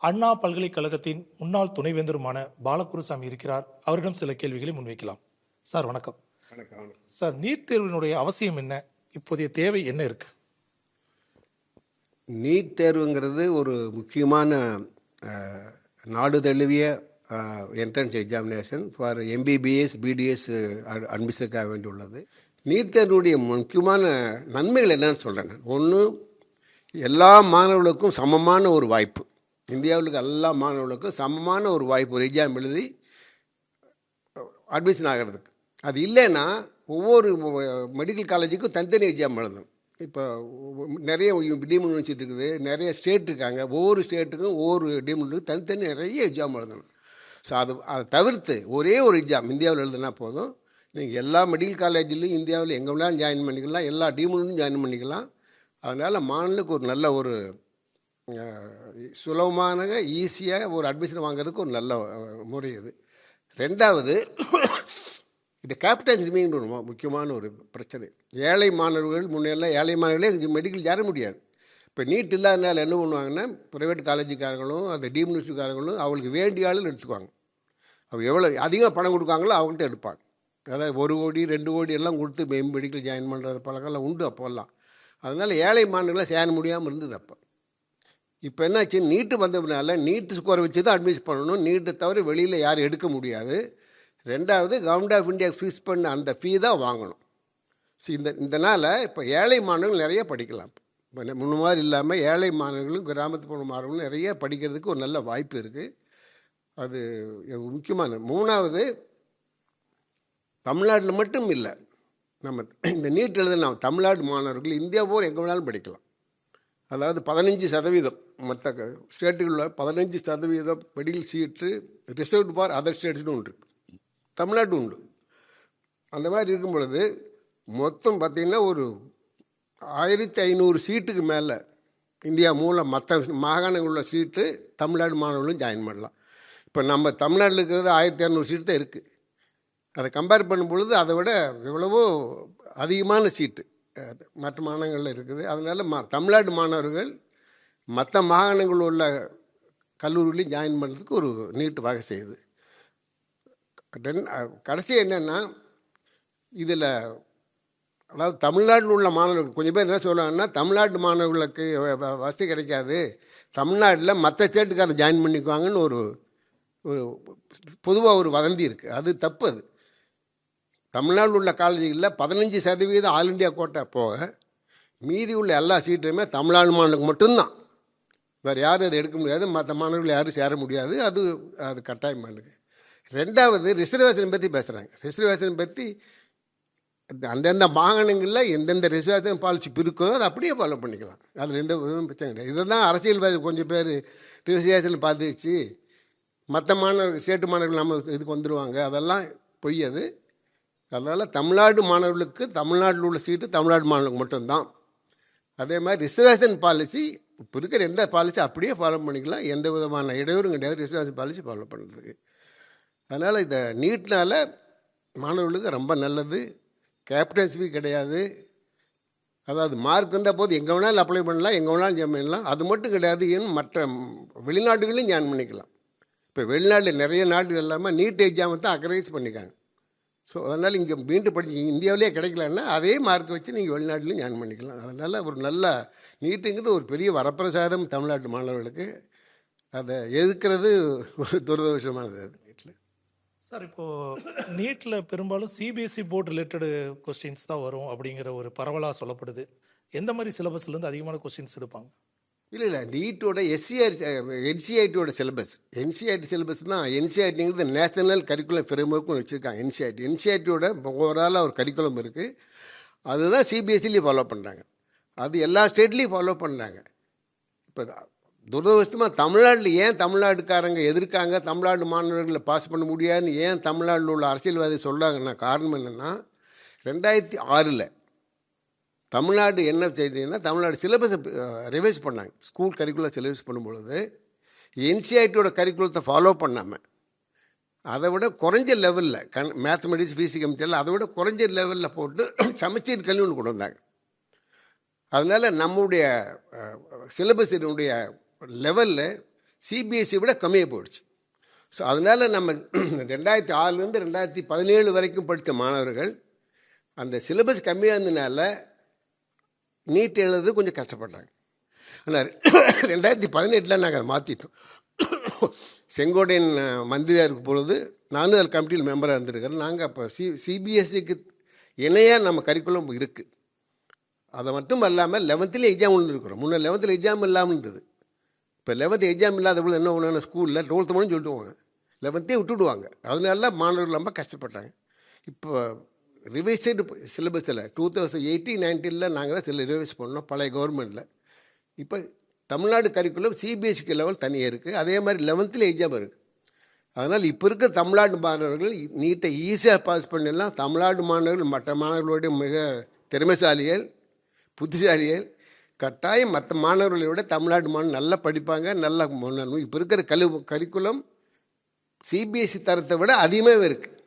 அண்ணா பல்கலைக்கழகத்தின் முன்னாள் துணைவேந்தருமான பாலகுருசாமி இருக்கிறார். அவரிடம் சில கேள்விகளை முன்வைக்கலாம். சார் வணக்கம். சார் நீட் தேர்வினுடைய அவசியம் என்ன? இப்போதைய தேவை என்ன இருக்கு? நீட் தேர்வுங்கிறது ஒரு முக்கியமான நாடு தழுவிய entrance examination for MBBS BDS அட்மிஷனுக்காக வேண்டியுள்ளது நீட் தேர்வுடைய முக்கியமான நன்மைகள் என்னன்னு சொல்கிறேன் ஒன்று எல்லா மாணவர்களுக்கும் சமமான ஒரு வாய்ப்பு. இந்தியாவில் எல்லா மாணவர்களுக்கும் சமமான ஒரு வாய்ப்பு ஒரு எக்ஸாம் எழுதி அட்மிஷன் ஆகிறதுக்கு. அது இல்லைன்னா ஒவ்வொரு மெடிக்கல் காலேஜுக்கும் தனித்தனி எக்ஸாம் எழுதணும். இப்போ நிறைய டீம் இருக்குது நிறைய ஸ்டேட் இருக்காங்க. ஒவ்வொரு ஸ்டேட்டுக்கும் ஒவ்வொரு டீமுக்கு தனித்தனி நிறைய எக்ஸாம் எழுதணும். ஸோ அது அதை தவிர்த்து ஒரே ஒரு எக்ஸாம் இந்தியாவில் எழுதுனா போதும். நீங்கள் எல்லா மெடிக்கல் காலேஜ்லேயும் இந்தியாவில் எங்கே வேணாலும் ஜாயின் பண்ணிக்கலாம். எல்லா டீமுலையும் ஜாயின் பண்ணிக்கலாம். அதனால் மாநிலக்கு ஒரு நல்ல ஒரு சுலபமான ஈஸியாக ஒரு அட்மிஷன் வாங்குறதுக்கு ஒரு நல்ல முறை இது. ரெண்டாவது இந்த கேபிட்டல் ஸ்விமிங்னு ஒரு முக்கியமான ஒரு பிரச்சனை. ஏழை மாணவர்கள் முன்னெல்லாம் ஏழை மாணவர்களே மெடிக்கல் சேர முடியாது. இப்போ நீட் இல்லாதனால என்ன பண்ணுவாங்கன்னா ப்ரைவேட் காலேஜுக்காரங்களும் அந்த டீம் அவங்களுக்கு வேண்டிய ஆளுன்னு எடுத்துக்குவாங்க. அவங்க எவ்வளோ அதிகமாக பணம் கொடுக்காங்களோ அவங்கள்ட்ட எடுப்பாங்க. அதாவது ஒரு கோடி ரெண்டு கோடி எல்லாம் கொடுத்து மெடிக்கல் ஜாயின் பண்ணுறது பழக்கம்லாம் உண்டு அப்போல்லாம். அதனால் ஏழை மாணவர்களாக சேர முடியாமல் இருந்தது அப்போ. இப்போ என்னாச்சு? நீட்டு வந்ததுனால நீட்டு ஸ்கோரை வச்சு தான் அட்மிஷன் பண்ணணும். நீட்டை தவிர வெளியில் யாரும் எடுக்க முடியாது. ரெண்டாவது கவர்மெண்ட் ஆஃப் இந்தியா ஃபீஸ் பண்ண அந்த ஃபீ தான் வாங்கணும். ஸோ இந்த இதனால் இப்போ ஏழை மாணவர்கள் நிறைய படிக்கலாம். இப்போ முன்ன மாதிரி இல்லாமல் ஏழை மாணவர்களும் கிராமத்து போன மாணவர்களும் நிறைய படிக்கிறதுக்கு ஒரு நல்ல வாய்ப்பு இருக்குது அது முக்கியமான மூணாவது தமிழ்நாட்டில் மட்டும் இல்லை நம்ம இந்த நீட் நம்ம தமிழ்நாடு மாணவர்கள் இந்தியா போர் எங்கே வேணாலும் படிக்கலாம். அதாவது பதினஞ்சு சதவீதம் மற்ற ஸ்டேட்டுகளில் பதினஞ்சு சதவீதம் medical seat reserved for other ஸ்டேட்ஸ்னு உண்டு தமிழ்நாட்டு உண்டு. அந்த மாதிரி இருக்கும் பொழுது மொத்தம் பார்த்திங்கன்னா ஒரு ஆயிரத்தி ஐநூறு சீட்டுக்கு மேலே இந்தியா மூலம் மற்ற மாகாணங்கள் உள்ள சீட்டு தமிழ்நாடு மாணவர்களும் ஜாயின் பண்ணலாம். இப்போ நம்ம தமிழ்நாட்டில் இருக்கிறது ஆயிரத்தி இரநூறு சீட்டு தான் இருக்குது அதை கம்பேர் பண்ணும் பொழுது அதை விட எவ்வளவோ அதிகமான சீட்டு. மற்ற மாநிலங்களில் இருக்குது. அதனால் மா தமிழ்நாடு மாணவர்கள் மற்ற மாகாணங்களில் உள்ள கல்லூரிகளையும் ஜாயின் பண்ணுறதுக்கு ஒரு நீட்டு வகை செய்யுது. ரெண் கடைசி என்னென்னா இதில் அதாவது தமிழ்நாட்டில் உள்ள மாணவர்கள் கொஞ்சம் பேர் என்ன சொல்லுவாங்கன்னா தமிழ்நாட்டு மாணவர்களுக்கு வ- வ- வசதி கிடைக்காது. தமிழ்நாட்டில் மற்ற ஸ்டேட்டுக்கு அதை ஜாயின் பண்ணிக்குவாங்கன்னு ஒரு ஒரு பொதுவாக ஒரு வதந்தி இருக்குது அது தப்பு அது. தமிழ்நாட்டில் உள்ள காலேஜுகளில் பதினஞ்சு சதவீதம் ஆல் இண்டியா கோட்டை போக மீதி உள்ள எல்லா சீட்டுமே தமிழ்நாடு மாணவர்களுக்கு மட்டும்தான். வேறு யாரும் அதை எடுக்க முடியாது. மற்ற மாணவர்கள் யாரும் சேர முடியாது. அது அது கட்டாயம் பண்ணுங்க ரெண்டாவது ரிசர்வேஷன் பற்றி பேசுகிறாங்க ரிசர்வேஷன் பற்றி அந்தந்த மாகாணங்களில் எந்தெந்த ரிசர்வேஷன் பாலிசி பிரிக்கோ அதை அப்படியே ஃபாலோ பண்ணிக்கலாம். அதில் எந்த பிரச்சனை கிடையாது. இதை தான் அரசியல்வாதி கொஞ்சம் பேர் ரிசர்வேஷன் பார்த்துச்சு மற்ற மாணவர்கள் ஸ்டேட்டு மாணவர்கள் நம்ம இதுக்கு வந்துடுவாங்க அதெல்லாம் பொய் அது அதனால் தமிழ்நாடு மாணவர்களுக்கு தமிழ்நாட்டில் உள்ள சீட்டு தமிழ்நாடு மாணவர்களுக்கு மட்டும்தான். அதே மாதிரி ரிசர்வேஷன் பாலிசி இப்போ இருக்கிற எந்த பாலிசி அப்படியே ஃபாலோ பண்ணிக்கலாம். எந்த விதமான இடையூறும் கிடையாது. ரிசர்வேஷன் பாலிசி ஃபாலோ பண்ணுறதுக்கு அதனால் இந்த நீட்னால் மாணவர்களுக்கு ரொம்ப நல்லது. கேபிட்டல் கிடையாது. அதாவது மார்க் இருந்தால் போது எங்கே வேணாலும் அப்ளை பண்ணலாம் எங்கே வேணாலும் ஜாயின் பண்ணலாம். அது மட்டும் கிடையாது. ஏன் மற்ற வெளிநாடுகளையும் ஜாயின் பண்ணிக்கலாம். இப்போ வெளிநாட்டில் நிறைய நாடுகள் இல்லாமல் நீட் எக்ஸாமை தான் அக்ரைஸ் பண்ணிக்காங்க ஸோ அதனால் இங்கே மீண்டும் படிச்சு இந்தியாவிலே கிடைக்கலன்னா அதே மார்க் வச்சு நீங்கள் வெளிநாட்டிலையும் ஜாயின் பண்ணிக்கலாம். அதனால் ஒரு நல்ல நீட்டுங்கிறது ஒரு பெரிய வரப்பிரசாதம் தமிழ்நாட்டு மாணவர்களுக்கு. அதை எதிர்க்கிறது ஒரு துரதிருஷ்டமானது அது நீட்டில் சார் இப்போது நீட்டில் பெரும்பாலும் சிபிஎஸ்சி போர்டு ரிலேட்டடு கொஸ்டின்ஸ் தான் வரும் அப்படிங்கிற ஒரு பரவலாக சொல்லப்படுது. எந்த மாதிரி சிலபஸ்லேருந்து அதிகமான கொஸ்டின்ஸ் எடுப்பாங்க? இல்லை இல்லை. நீட்டோட எஸ்சிஆர் என்சிஐடியோட சிலபஸ் என்சிஐடி சிலபஸ் தான் என்சிஐடிங்கிறது நேஷனல் கரிக்குலம் ஃப்ரேம்ஒர்க்னு வச்சுருக்காங்க என்சிஐடி என்சிஐடியோட ஓவராலாக ஒரு கரிக்குலம் இருக்குது அதுதான் சிபிஎஸ்சிலையும் ஃபாலோ பண்ணுறாங்க அது எல்லா ஸ்டேட்லேயும் ஃபாலோ பண்ணுறாங்க இப்போ துரதிருஷ்டமாக தமிழ்நாட்டில் ஏன் தமிழ்நாட்டுக்காரங்க எதிர்க்காங்க? தமிழ்நாடு மாணவர்களை பாஸ் பண்ண முடியாதுன்னு ஏன் தமிழ்நாட்டில் உள்ள அரசியல்வாதி சொல்கிறாங்கன்னா காரணம் என்னென்னா ரெண்டாயிரத்தி ஆறில் தமிழ்நாடு என்ன செய்தீங்கன்னா தமிழ்நாடு சிலபஸை ரிவைஸ் பண்ணாங்க. ஸ்கூல் கரிக்குலர் சிலபஸ் பண்ணும்பொழுது என்சிஐடியோட கரிக்குலத்தை ஃபாலோ பண்ணாமல் அதை விட குறைஞ்ச லெவலில் கண் மேத்தமெட்டிக்ஸ் ஃபிசிக்ஸ் கமிட்டியில் அதை விட குறைஞ்ச லெவலில் போட்டு சமச்சீர் கல்வி ஒன்று கொண்டு வந்தாங்க. அதனால் நம்முடைய சிலபஸினுடைய லெவலில் சிபிஎஸ்சி விட கம்மியாக போயிடுச்சு. ஸோ அதனால் நம்ம ரெண்டாயிரத்தி ஆறுலேருந்து ரெண்டாயிரத்தி பதினேழு வரைக்கும் படித்த மாணவர்கள் அந்த சிலபஸ் கம்மியாக இருந்ததுனால நீட் எழுதுறது கொஞ்சம் கஷ்டப்பட்டாங்க. ஆனால் ரெண்டாயிரத்தி பதினெட்டில் நாங்கள் அதை மாற்றிட்டோம் செங்கோடையின் அஹ், மந்திரியாக இருக்கும் பொழுது நானும் அதில் கமிட்டியில் மெம்பராக இருந்திருக்கிறேன். நாங்கள் அப்போ சி சிபிஎஸ்சிக்கு இணையாக நம்ம கரிக்குலம் இருக்குது அதை மட்டும் அல்லாமல் லெவன்த்தில் எக்ஸாம் ஒன்று இருக்கிறோம். முன்னே லெவன்த்தில் எக்ஸாம் இல்லாமல் இருந்தது. இப்போ லெவன்த் எக்ஸாம் இல்லாத பொழுது என்ன ஒன்று ஸ்கூலில் டுவெல்த்து மணி சொல்லிட்டுவாங்க லெவன்த்தே விட்டுடுவாங்க. அதனால மாணவர்கள் ரொம்ப கஷ்டப்பட்டாங்க. இப்போ ரிவைஸ்டு சிலபஸில் டூ தௌசண்ட் எயிட்டி நைன்டீனில் நாங்கள் தான் சில ரிவைஸ் பண்ணோம் பழைய கவர்மெண்ட்டில் இப்போ தமிழ்நாடு கரிக்குலம் சிபிஎஸ்சிக்கு லெவல் தனியாக இருக்குது அதே மாதிரி லெவன்த்தில் எக்ஸாம் இருக்குது அதனால் இப்போ இருக்க தமிழ்நாடு மாணவர்கள் நீட்டை ஈஸியாக பாஸ் பண்ணிடலாம். தமிழ்நாடு மாணவர்கள் மற்ற மாணவர்களோட மிக திறமைசாலிகள் புத்திசாலிகள் கட்டாயம் மற்ற மாணவர்களை விட தமிழ்நாடு மாணவர் நல்லா படிப்பாங்க நல்லா முன்னேறும் இப்போ இருக்கிற கல்வி கரிக்குலம் சிபிஎஸ்சி தரத்தை விட அதிகமாகவே இருக்குது